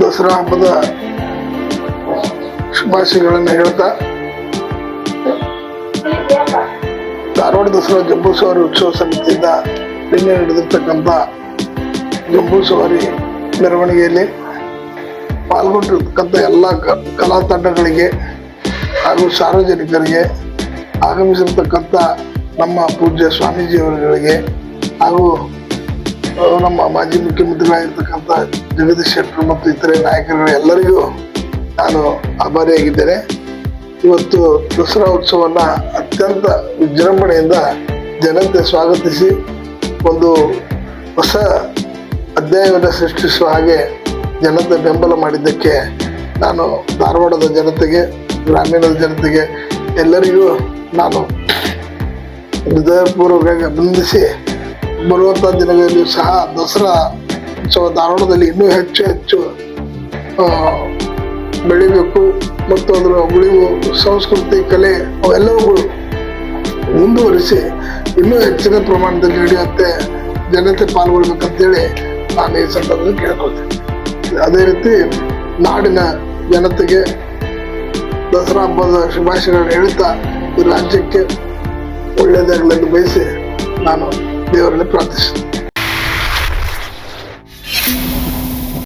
ದಸರಾ ಹಬ್ಬದ ಶುಭಾಶಯಗಳನ್ನು ಹೇಳ್ತಾ, ಧಾರವಾಡ ದಸರಾ ಜಂಬೂ ಸವಾರಿ ಉತ್ಸವ ಸಮಿತಿಯಿಂದ ನಿನ್ನೆ ನಡೆದಿರ್ತಕ್ಕಂಥ ಜಂಬೂ ಸವಾರಿ ಮೆರವಣಿಗೆಯಲ್ಲಿ ಪಾಲ್ಗೊಂಡಿರ್ತಕ್ಕಂಥ ಎಲ್ಲ ಕಲಾ ತಂಡಗಳಿಗೆ ಹಾಗೂ ಸಾರ್ವಜನಿಕರಿಗೆ, ಆಗಮಿಸಿರ್ತಕ್ಕಂಥ ನಮ್ಮ ಪೂಜ್ಯ ಸ್ವಾಮೀಜಿಯವರುಗಳಿಗೆ ಹಾಗೂ ನಮ್ಮ ಮಾಜಿ ಮುಖ್ಯಮಂತ್ರಿಗಳಾಗಿರ್ತಕ್ಕಂಥ ಜಗದೀಶ್ ಶೆಟ್ಟರ್ ಮತ್ತು ಇತರೆ ನಾಯಕರುಗಳು ಎಲ್ಲರಿಗೂ ನಾನು ಆಭಾರಿಯಾಗಿದ್ದೇನೆ. ಇವತ್ತು ದಸರಾ ಉತ್ಸವವನ್ನು ಅತ್ಯಂತ ವಿಜೃಂಭಣೆಯಿಂದ ಜನತೆ ಸ್ವಾಗತಿಸಿ ಒಂದು ಹೊಸ ಅಧ್ಯಾಯವನ್ನು ಸೃಷ್ಟಿಸುವ ಹಾಗೆ ಜನತೆ ಬೆಂಬಲ ಮಾಡಿದ್ದಕ್ಕೆ ನಾನು ಧಾರವಾಡದ ಜನತೆಗೆ, ಗ್ರಾಮೀಣದ ಜನತೆಗೆ ಎಲ್ಲರಿಗೂ ನಾನು ಹೃದಯಪೂರ್ವಕವಾಗಿ ಅಭಿನಂದಿಸಿ ಬರುವಂಥ ದಿನಗಳಲ್ಲಿ ಸಹ ದಸರಾ ಉತ್ಸವ ಧಾರವಾಡದಲ್ಲಿ ಇನ್ನೂ ಹೆಚ್ಚು ಹೆಚ್ಚು ಬೆಳಿಬೇಕು ಮತ್ತು ಅದರ ಉಳಿವು ಸಂಸ್ಕೃತಿ, ಕಲೆ ಅವೆಲ್ಲವುಗಳು ಮುಂದುವರಿಸಿ ಇನ್ನೂ ಹೆಚ್ಚಿನ ಪ್ರಮಾಣದಲ್ಲಿ ನಡೆಯುತ್ತೆ, ಜನತೆ ಪಾಲ್ಗೊಳ್ಬೇಕಂತೇಳಿ ನಾನು ಈ ಸಂದರ್ಭದಲ್ಲಿ ಕೇಳ್ಕೊಳ್ತೀನಿ. ಅದೇ ರೀತಿ ನಾಡಿನ ಜನತೆಗೆ ದಸರಾ ಹಬ್ಬದ ಶುಭಾಶಯಗಳನ್ನು ಹೇಳ್ತಾ ಈ ರಾಜ್ಯಕ್ಕೆ ಒಳ್ಳೆಯದಾಗಲೆಂದು ಬಯಸಿ ನಾನು ದೇವರಲ್ಲಿ ಪ್ರಾರ್ಥಿಸುತ್ತೇನೆ